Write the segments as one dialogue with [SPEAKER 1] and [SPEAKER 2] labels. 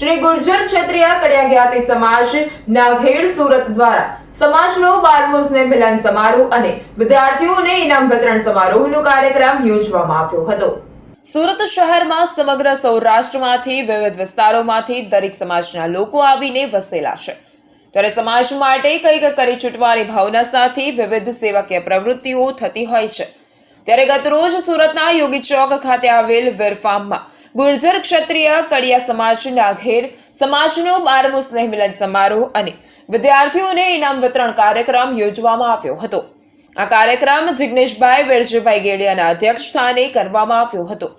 [SPEAKER 1] શ્રી ગુર્જર ક્ષત્રિય કડિયા જ્ઞાતિ સમાજ નાઘેડ સુરત દ્વારા સમાજનો બારમો સ્નેહ મિલન સમારોહ અને વિદ્યાર્થીઓને ઇનામ વિતરણ સમારોહનો કાર્યક્રમ યોજવામાં આવ્યો હતો. સુરત શહેરમાં સમગ્ર સૌરાષ્ટ્રમાંથી વિવિધ વિસ્તારોમાંથી દરેક સમાજના લોકો આવીને વસેલા છે. ત્યારે સમાજ માટે કંઈક કરી છૂટવાની ભાવના સાથે વિવિધ સેવાકીય પ્રવૃત્તિઓ થતી હોય છે. ત્યારે ગતરોજ સુરતના યોગી ચોક ખાતે આવેલ વીર ગુર્જર ક્ષત્રિય કડિયા સમાજના ઘેર સમાજનો બારમો સ્નેહ મિલન સમારોહ અને વિદ્યાર્થીઓને ઇનામ વિતરણ કાર્યક્રમ યોજવામાં આવ્યો હતો. આ કાર્યક્રમ જિગ્નેશભાઈ વેરજીભાઈ ગેડિયાના અધ્યક્ષ સ્થાને કરવામાં આવ્યો હતો.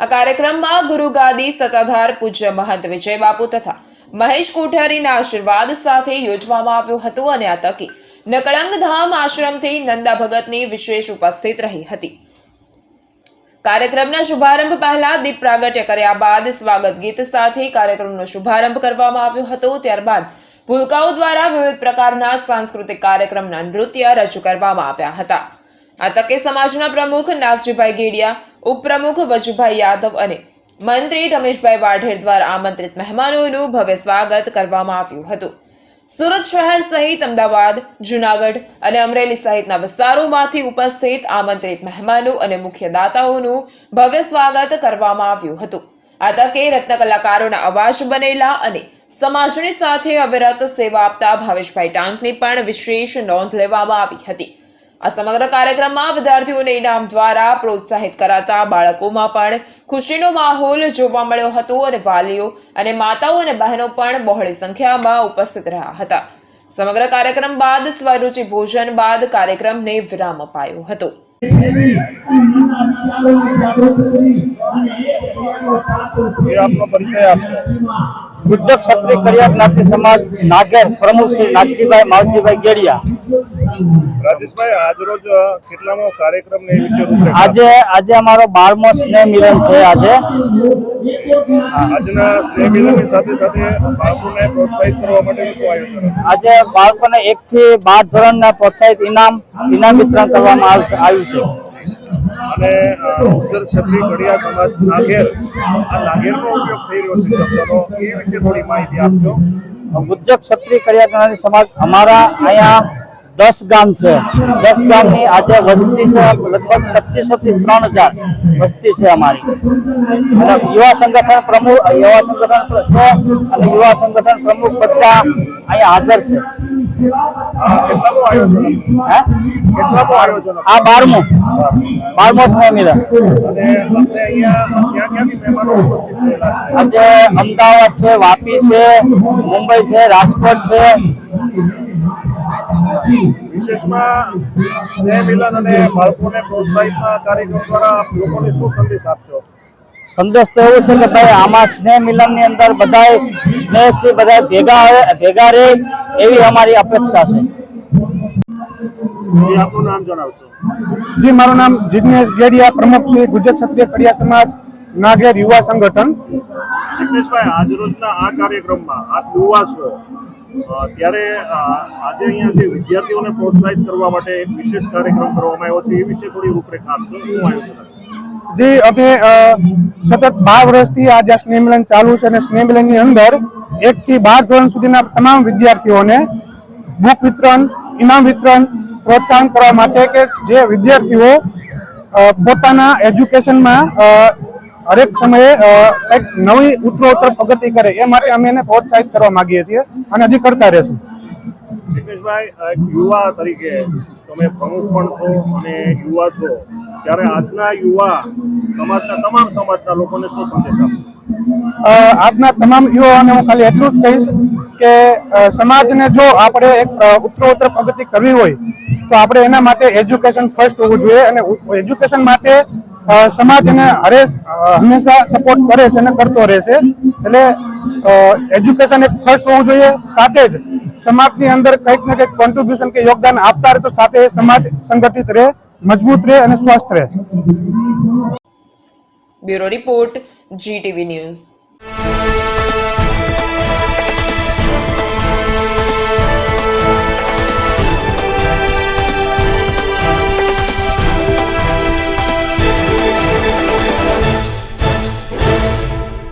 [SPEAKER 1] આ કાર્યક્રમમાં ગુરુગાદી સત્તાધાર પૂજ્ય મહંત વિજય બાપુ તથા મહેશ કોઠારીના આશીર્વાદ સાથે યોજવામાં આવ્યો હતો અને આ તકે નકળંગ ધામ આશ્રમથી નંદા ભગતની વિશેષ ઉપસ્થિત રહી હતી. કાર્યક્રમના શુભારંભ પહેલા દીપ પ્રાગટ્ય કર્યા બાદ સ્વાગત ગીત સાથે કાર્યક્રમનો શુભારંભ કરવામાં આવ્યો હતો. ત્યારબાદ ભૂલકાઓ દ્વારા વિવિધ પ્રકારના સાંસ્કૃતિક કાર્યક્રમના નૃત્ય રજૂ કરવામાં આવ્યા હતા. આ તકે સમાજના પ્રમુખ નાગજીભાઈ ગેડિયા, ઉપપ્રમુખ વજુભાઈ યાદવ અને મંત્રી રમેશભાઈ વાઢેર દ્વારા આમંત્રિત મહેમાનોનું ભવ્ય સ્વાગત કરવામાં આવ્યું હતું. સુરત શહેર સહિત અમદાવાદ, જુનાગઢ અને અમરેલી સહિતના વિસ્તારોમાંથી ઉપસ્થિત આમંત્રિત મહેમાનો અને મુખ્ય દાતાઓનું ભવ્ય સ્વાગત કરવામાં આવ્યું હતું. આ તકે રત્ન કલાકારોના અવાજ બનેલા અને સમાજની સાથે અવિરત સેવા આપતા ભાવેશભાઈ ટાંકની પણ વિશેષ નોંધ લેવામાં આવી હતી. આ સમગ્ર કાર્યક્રમમાં વિદ્યાર્થીઓને ઇનામ દ્વારા પ્રોત્સાહિત કરાતા બાળકોમાં પણ ખુશીનો માહોલ જોવા મળ્યો હતો અને વાલીઓ અને માતાઓ અને બહેનો પણ બહોળી સંખ્યામાં ઉપસ્થિત રહ્યા હતા. સમગ્ર કાર્યક્રમ બાદ સ્વરૂચિ ભોજન બાદ કાર્યક્રમને વિરામ અપાયો હતો.
[SPEAKER 2] ગુજ્જર ક્ષત્રિય કરિયા જ્ઞાતિ સમાજ નાગર પ્રમુખ શ્રી નાગજીભાઈ માવજીભાઈ ગેડિયા.
[SPEAKER 3] રાજેશભાઈ આજરોજ કેટલામો કાર્યક્રમ ને વિશે
[SPEAKER 2] આજે આજે અમારો બારમો સ્નેહ મિલન છે આજે.
[SPEAKER 3] આજના સ્નેહ મિલનની સાથે સાથે બાળકોને પ્રોત્સાહિત કરવા માટે શું આયોજન
[SPEAKER 2] આજે બાળકોને એક થી બાર ધોરણના પ્રોત્સાહિત ઇનામ ઇનામ વિતરણ કરવામાં આવશે આવ્યું છે.
[SPEAKER 3] અને ઉત્તર ક્ષત્રિય કડિયા સમાજ નાગેર આ નાગેરનો ઉપયોગ થઈ રહ્યો છે શબ્દનો એ વિશે થોડી માહિતી આપશો?
[SPEAKER 2] ગુજ્જર ક્ષત્રિય કડિયા સમાજ અમારા અહીંયા દસ ગામ છે. દસ ગામની આજે વસ્તી છે લગભગ પચીસો થી ત્રણ હજાર વસ્તી છે અમારી. અને યુવા સંગઠન પ્રમુખ, યુવા સંગઠન છે અને યુવા સંગઠન પ્રમુખ બધા અહીંયા હાજર છે.
[SPEAKER 3] આ
[SPEAKER 2] બારમું. બારમો સ્નેહ મિલન
[SPEAKER 3] અને તમને અહીંયા ક્યાં ક્યાંથી મહેમાનો ઉપસ્થિત થયેલા છે
[SPEAKER 2] આજે અમદાવાદ છે, વાપી છે, મુંબઈ છે, રાજકોટ છે
[SPEAKER 3] વિશેષમાં સ્નેહ મિલન અને બાળકોને પ્રોત્સાહિતના કાર્યક્રમ દ્વારા લોકોને શું સંદેશ આપશો?
[SPEAKER 2] સંદેશ તો એવો છે કે ભાઈ આમાં સ્નેહ મિલનની અંદર બધા સ્નેહથી બધા ભેગા આવે ભેગા રહે એવી અમારી અપેક્ષા છે.
[SPEAKER 3] જે
[SPEAKER 4] મારું નામ જીજ્ઞેશ ગેડિયા પ્રમુખ શ્રી ગુજરાત ક્ષત્રિય કડિયા સમાજ નાગેર યુવા સંગઠન.
[SPEAKER 3] જિગ્નેશભાઈ આજરોજના આ કાર્યક્રમમાં આપ યુવા છો. ત્યારે આજે અહીંયા જે વિદ્યાર્થીઓને પ્રોત્સાહિત કરવા માટે એક વિશેષ કાર્યક્રમ કરવામાં આવ્યો છે, એ વિશે થોડી રૂપરેખા આપશો? શું છે
[SPEAKER 4] જે, અમે સતત બાર વર્ષથી આ જે સ્નેહ ચાલુ છે અને સ્નેહ અંદર એકથી બાર ધોરણ સુધીના તમામ વિદ્યાર્થીઓને બુક વિતરણ, ઇનામ વિતરણ પ્રોત્સાહન કરવા માટે કે જે વિદ્યાર્થીઓ પોતાના એજ્યુકેશનમાં હરેક સમયે કંઈક નવી ઉત્તરોત્તર પ્રગતિ કરે એ માટે અમે એને પ્રોત્સાહિત કરવા માંગીએ છીએ અને હજી કરતા રહેશું.
[SPEAKER 3] જિગ્નેશભાઈ યુવા તરીકે તમે પ્રમુખ પણ છો અને યુવા છો ત્યારે આજના યુવા સમાજના તમામ સમાજના લોકોને શું સંદેશ આપશો?
[SPEAKER 4] આજના તમામ યુવાઓને હું ખાલી એટલું જ કહીશ કે સમાજને જો આપણે એક ઉત્તરોત્તર પ્રગતિ કરવી હોય તો આપણે એના માટે એજ્યુકેશન ફર્સ્ટ હોવું જોઈએ અને એજ્યુકેશન માટે સમાજ એને હરેશ હંમેશા સપોર્ટ કરે છે અને કરતો રહેશે એટલે એજ્યુકેશન એક ફર્સ્ટ હોવું જોઈએ. સાથે જ સમાજની અંદર કંઈક ને કંઈક કોન્ટ્રીબ્યુશન કે યોગદાન આપતા રહે તો સાથે સમાજ સંગઠિત રહે, મજબૂત રહે અને સ્વસ્થ રહે.
[SPEAKER 1] Bureau report GTV news.